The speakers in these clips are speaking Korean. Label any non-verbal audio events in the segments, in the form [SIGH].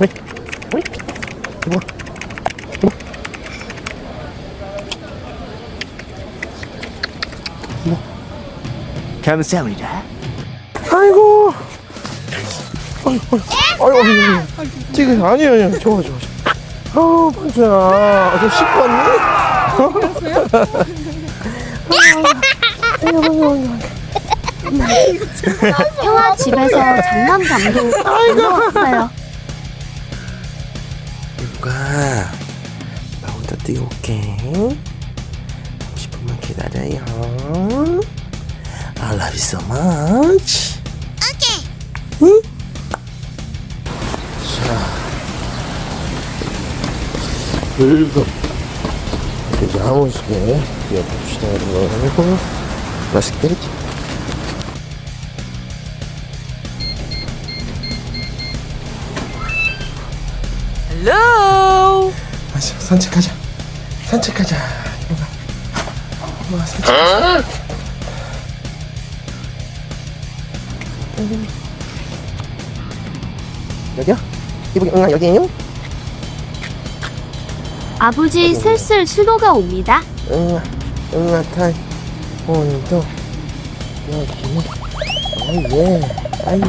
왜? 왜? 뭐? 뭐? 뭐? 감사합니다. 아이고. 아이고, 아이고, 아이고. 지금 아니에요, 아니에요. 좋아, 좋아. 좋아. 아, 반주야. 좀 씻고 왔니? 형아 집에서 장난감도 넣었어요. 누가 나 혼자 뛰고 올게. 30분만 기다려요. I love you so much. 오케이. 응? 자. 붉은 이제 야무지게 뛰어봅시다 여러분. 맛있게 Hello. 마시 산책하자. 산책하자. 이모가 이모가 산책. 여기요? 이모기 응아 여기에요? 아버지 슬슬 수도가 옵니다. 응아 응아 타임 온도 여기는 아예. 아이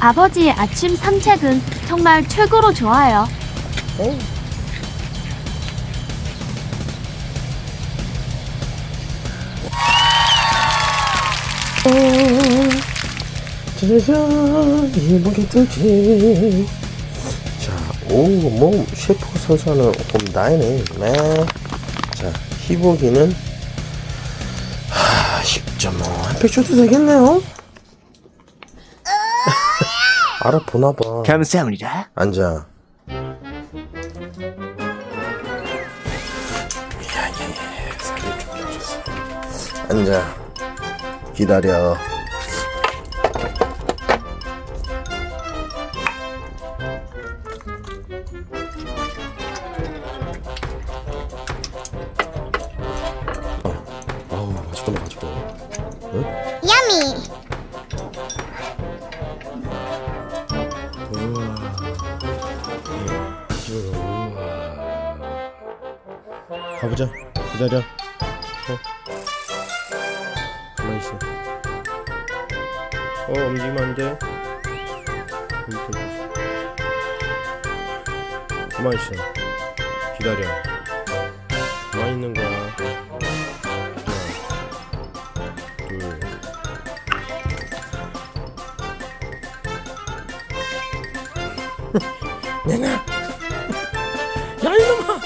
아버지의 아침 산책은 정말 최고로 좋아요. 짜자잔 이목이 뜨지 자, 오, 뭐 셰프 선수는 홈 다이네 네. 자, 희복이는 하, 10.5 한팩 줘도 되겠네요 알아보나봐 감사합니다. 앉아. 미안해, 살이 좀 빠졌어. 앉아. 기다려. 어. 가보자. 기다려. 어. 가만히 있어. 어, 움직이면 안 돼. 가만히 있어. 기다려. 가만히 있는 거야. 하나, 둘. [LAUGHS] 내가 [LAUGHS] 야 이놈아!